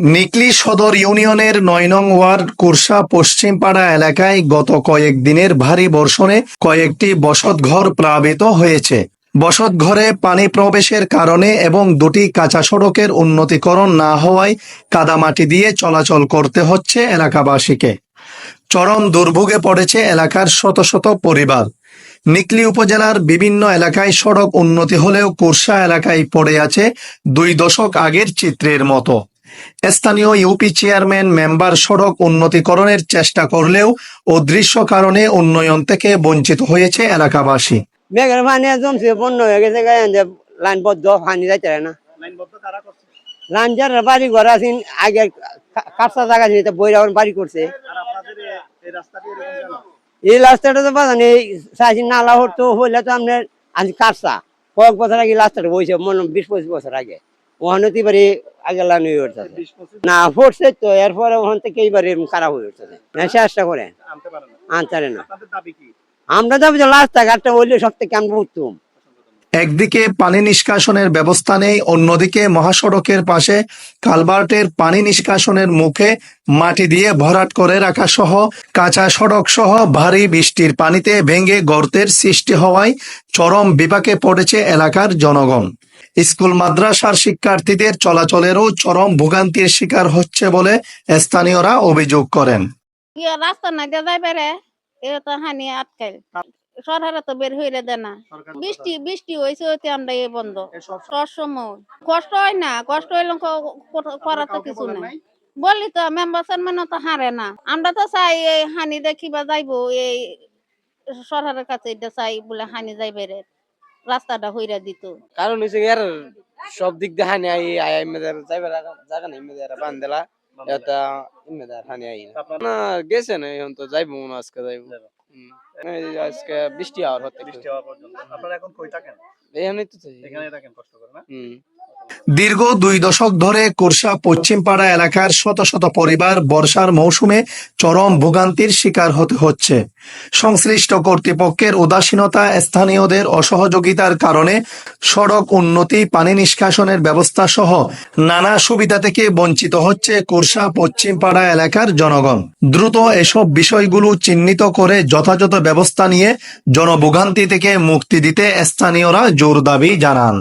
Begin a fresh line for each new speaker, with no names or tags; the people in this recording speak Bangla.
নিকলি সদর ইউনিয়নের নয় নং ওয়ার্ড কুরসা পশ্চিমপাড়া এলাকায় গত কয়েক দিনের ভারী বর্ষণে কয়েকটি বসতঘর প্লাবিত হয়েছে। বসতঘরে পানি প্রবেশের কারণে এবং দুটি কাঁচা সড়কের উন্নতিকরণ না হওয়ায় কাদামাটি দিয়ে চলাচল করতে হচ্ছে এলাকাবাসীকে। চরম দুর্ভোগে পড়েছে এলাকার শত শত পরিবার। নিকলি উপজেলার বিভিন্ন এলাকায় সড়ক উন্নতি হলেও কুরসা এলাকায় পড়ে আছে দুই দশক আগের চিত্রের মতো। স্থানীয় ইউপি চেয়ারম্যান মেম্বার সড়ক উন্নতিকরণের চেষ্টা করলেও অদৃশ্য কারণে উন্নয়ন থেকে বঞ্চিত হয়েছে এলাকাবাসী।
মেঘের পানি জমছে বন্য হয়ে গেছে যে লাইন বদ্ধ পানি যাইতে না। লাইন যারা বাড়ি ঘর আছেন আগে কাঁচা জায়গা ছিল বইরা বাড়ি করছে। এই রাস্তাটা তো বাজান নালা হতো হইলে তো আপনার আজ কাঁচা। কয়েক বছর আগে রাস্তাটা বইছে মনে বিশ পঁচিশ বছর আগে। ওখানে তো এবারে আগে লাইন হয়ে উঠছে। না পড়ছে তো এরপরে ওখান থেকে এইবার এরকম খারাপ হয়ে উঠতেছে চেষ্টা করে। আনতে পারে না। আমরা যাব যে রাস্তাঘাটটা হইলে সব থেকে আমরা উত্তম।
একদিকে পানি নিষ্কাশনের ব্যবস্থা নেই, অন্যদিকে মহাসড়কের পাশে কালভার্টের পানি নিষ্কাশনের মুখে মাটি দিয়ে ভরাট করে রাখা সহ কাঁচা সড়ক সহ ভারী বৃষ্টির পানিতে ভেঙে গর্তের সৃষ্টি হওয়ায় চরম বিপাকে পড়েছে এলাকার জনগণ। স্কুল, মাদ্রাসার শিক্ষার্থীদের চলাচলেরও চরম ভোগান্তির শিকার হচ্ছে বলে স্থানীয়রা অভিযোগ করেন।
রাস্তা না দিয়ে যাইবে রে, এ হানি সরকারে তো বের হইলে দে না। বৃষ্টি বৃষ্টি হয়েছে ওইতে আমরা এ বন্ধ। সব সময়। কষ্ট হয় না কষ্ট হইলে করার তো কিছু নাই। বললি তো মেম্বার চেয়ারম্যান তো হারে না। আমরা তো চাই এই হানি দেখিবা যাইবো এই সরকারের কাছে এটা চাই বলে হানি যাইবে রে। রাস্তাটা হইরা দিত।
কারণ হচ্ছে এর সব দিক দিয়ে হানি আই আই মেদের যাইবার জায়গা নেই মেদের বান্ধেলা এটা মেদের হানি আই না। গেছে না এখন তো যাইবো মনে আজকে যাইবো। আজকে বৃষ্টি হওয়ার হতে
বৃষ্টি হওয়া পর্যন্ত আপনারা এখন কই থাকেন?
এখানেই তো চাই
এখানে থাকেন কষ্ট করে না?
হুম।
দীর্ঘ দুই দশক ধরে কুরসা পশ্চিমপাড়া এলাকার শত শত পরিবার বর্ষার মৌসুমে চরম ভোগান্তির শিকার হতে হচ্ছে। সংশ্লিষ্ট কর্তৃপক্ষের উদাসীনতা স্থানীয়দের অসহযোগিতার কারণে সড়ক উন্নতি, পানি নিষ্কাশনের ব্যবস্থা সহ নানা সুবিধা থেকে বঞ্চিত হচ্ছে কুরসা পশ্চিমপাড়া এলাকার জনগণ। দ্রুত এসব বিষয়গুলো চিহ্নিত করে যথাযথ ব্যবস্থা নিয়ে জনভোগান্তি থেকে মুক্তি দিতে স্থানীয়রা জোর দাবি জানান।